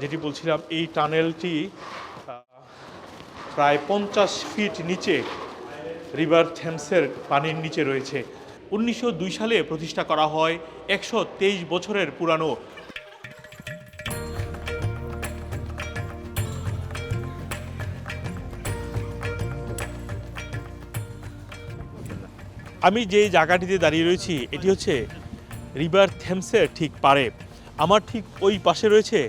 যেটি বলছিলাম, এই টানেলটি প্রায় পঞ্চাশ ফিট নিচে রিভার থেমসের পানির নিচে রয়েছে। উনিশশো দুই সালে প্রতিষ্ঠা করা হয় একশো তেইশ বছরের পুরানো। আমি যে জায়গাটিতে দাঁড়িয়ে রয়েছি, এটি হচ্ছে রিভার থেমসের ঠিক পারে আমার ঠিক ওই পাশে রয়েছে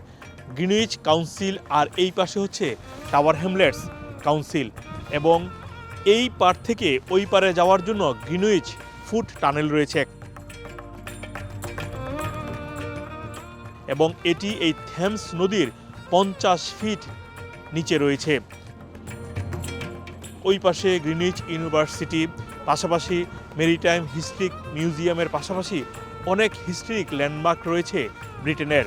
গ্রিনউইচ কাউন্সিল আর এই পাশে হচ্ছে টাওয়ার হ্যামলেটস কাউন্সিল এবং এই পার থেকে ওই পারে যাওয়ার জন্য গ্রিনউইচ ফুট টানেল রয়েছে। এবং এটি এই থেমস নদীর পঞ্চাশ ফিট নিচে রয়েছে। ওই পাশে গ্রিনিচ ইউনিভার্সিটি, পাশাপাশি মেরিটাইম হিস্ট্রিক মিউজিয়ামের পাশাপাশি অনেক হিস্ট্রিক ল্যান্ডমার্ক রয়েছে ব্রিটেনের।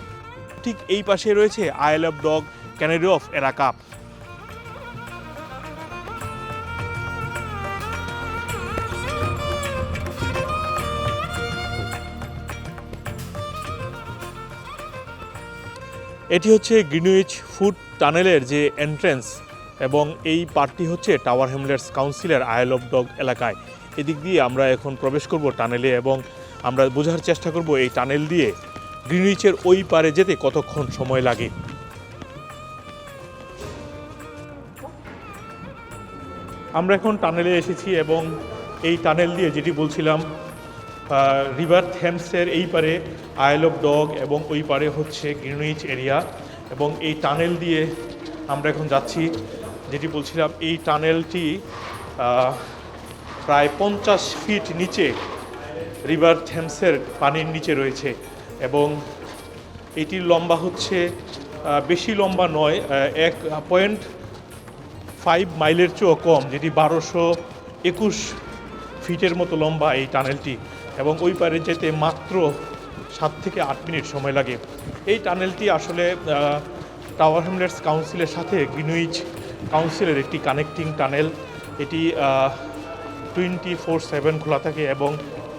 ঠিক এই পাশে রয়েছে Isle of Dog Canary Wharf এরাকা এটি হচ্ছে গ্রিনউইচ ফুড টানেলের যে এন্ট্রেন্স এবং এই পার্টটি হচ্ছে টাওয়ার হ্যামলেটস কাউন্সিলের আইল অফ ডগ এলাকায়। এদিক দিয়ে আমরা এখন প্রবেশ করব টানেলে এবং আমরা বোঝার চেষ্টা করব এই টানেল দিয়ে গ্রিনউইচের ওই পারে যেতে কতক্ষণ সময় লাগে? আমরা এখন টানেলে এসেছি এবং এই টানেল দিয়ে যেটি বলছিলাম রিভার থেমসের এই পারে আইল অফ ডগ এবং ওই পারে হচ্ছে গ্রিনউইচ এরিয়া এবং এই টানেল দিয়ে আমরা এখন যাচ্ছি। যেটি বলছিলাম, এই টানেলটি প্রায় পঞ্চাশ ফিট নিচে রিভার থেমসের পানির নিচে রয়েছে। এবং এটির লম্বা হচ্ছে বেশি লম্বা নয় এক পয়েন্ট ফাইভ মাইলের চেয়েও কম, যেটি বারোশো একুশ ফিটের মতো লম্বা এই টানেলটি। এবং ওই পারে যেতে মাত্র সাত থেকে আট মিনিট সময় লাগে। এই টানেলটি আসলে টাওয়ার হ্যামলেটস কাউন্সিলের সাথে গ্রিনউইচ কাউন্সিলের একটি কানেক্টিং টানেল এটি টোয়েন্টি ফোর সেভেন খোলা থাকে এবং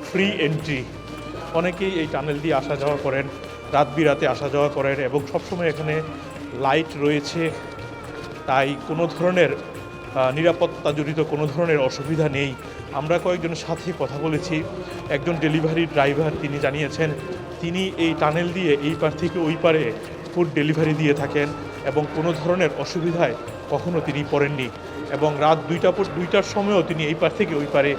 ফ্রি এন্ট্রি অনেকেই এই টানেল দিয়ে আসা যাওয়া করেন রাত বিরাতে আসা যাওয়া করেন এবং সবসময় এখানে লাইট রয়েছে। তাই কোনো ধরনের নিরাপত্তা জড়িত কোনো ধরনের অসুবিধা নেই। আমরা কয়েকজনের সাথে কথা বলেছি। একজন ডেলিভারি ড্রাইভার তিনি জানিয়েছেন, তিনি এই টানেল দিয়ে এই পার থেকে ওই পারে ফুড ডেলিভারি দিয়ে থাকেন। এবং কোনো ধরনের অসুবিধায় কখনো তিনি পড়েননি এবং রাত দুইটা পর- দুইটার সময়ও তিনি এই পার থেকে ওই পারে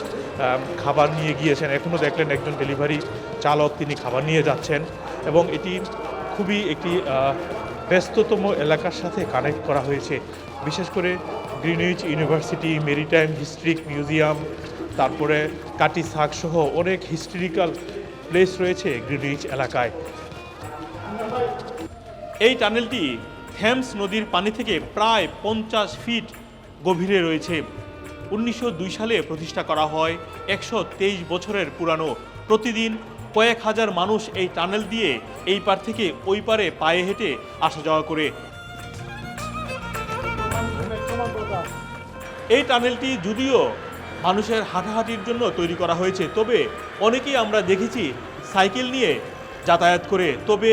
খাবার নিয়ে গিয়েছেন। এখনও দেখলেন একজন ডেলিভারি চালক তিনি খাবার নিয়ে যাচ্ছেন এবং এটি খুবই একটি ব্যস্ততম এলাকার সাথে কানেক্ট করা হয়েছে। বিশেষ করে Greenwich university, maritime historic museum, তারপরে কাটি সাক সহ অনেক হিস্টোরিক্যাল প্লেস রয়েছে গ্রিনউইচ এলাকায়। এই টানেলটি থেমস নদীর পানি থেকে প্রায় পঞ্চাশ ফিট গভীরে রয়েছে। উনিশশো দুই সালে প্রতিষ্ঠা করা হয়। একশো তেইশ বছরের পুরানো। প্রতিদিন কয়েক হাজার মানুষ এই টানেল দিয়ে এই পার থেকে ওই পারে পায়ে হেঁটে আসা যাওয়া করে। এই টানেলটি যদিও মানুষের হাঁটাহাঁটির জন্য তৈরি করা হয়েছে, তবে অনেকেই আমরা দেখেছি সাইকেল নিয়ে যাতায়াত করে। তবে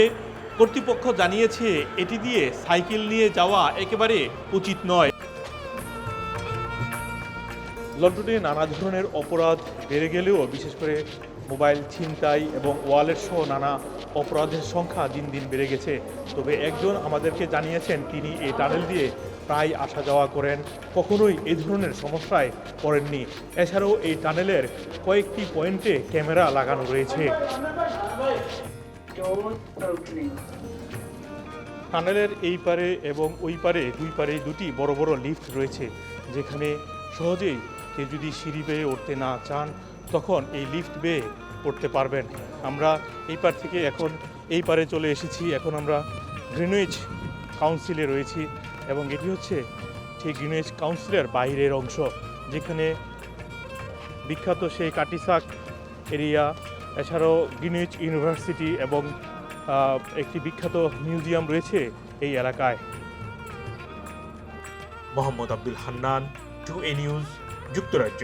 কর্তৃপক্ষ জানিয়েছে, এটি দিয়ে সাইকেল নিয়ে যাওয়া একেবারে উচিত নয়। লন্ডনে নানা ধরনের অপরাধ বেড়ে গেলেও, বিশেষ করে মোবাইল ছিনতাই এবং ওয়ালেট সহ নানা অপরাধের সংখ্যা দিন দিন বেড়ে গেছে। তবে একজন আমাদেরকে জানিয়েছেন, তিনি এই টানেল দিয়ে প্রায় আসা যাওয়া করেন। কখনোই এই ধরনের সমস্যায় পড়েননি। এছাড়াও এই টানেলের কয়েকটি পয়েন্টে ক্যামেরা লাগানো রয়েছে. টানেলের এই পারে এবং ওই পারে, দুই পারে দুটি বড় বড় লিফট রয়েছে, যেখানে সহজেই কেউ যদি সিঁড়ি বেয়ে উঠতে না চান, তখন এই লিফট বেয়ে উঠতে পারবেন। আমরা এই পার থেকে এখন এই পারে চলে এসেছি। এখন আমরা গ্রিনউইচ কাউন্সিলে রয়েছি এবং এটি হচ্ছে ঠিক গ্রিনউইচ কাউন্সিলের বাইরের অংশ, যেখানে বিখ্যাত সেই কাটিসাক এরিয়া এছাড়াও গ্রিনিচ ইউনিভার্সিটি এবং একটি বিখ্যাত মিউজিয়াম রয়েছে এই এলাকায়। মোহাম্মদ আব্দুল হান্নান টু এ নিউজ যুক্তরাজ্য।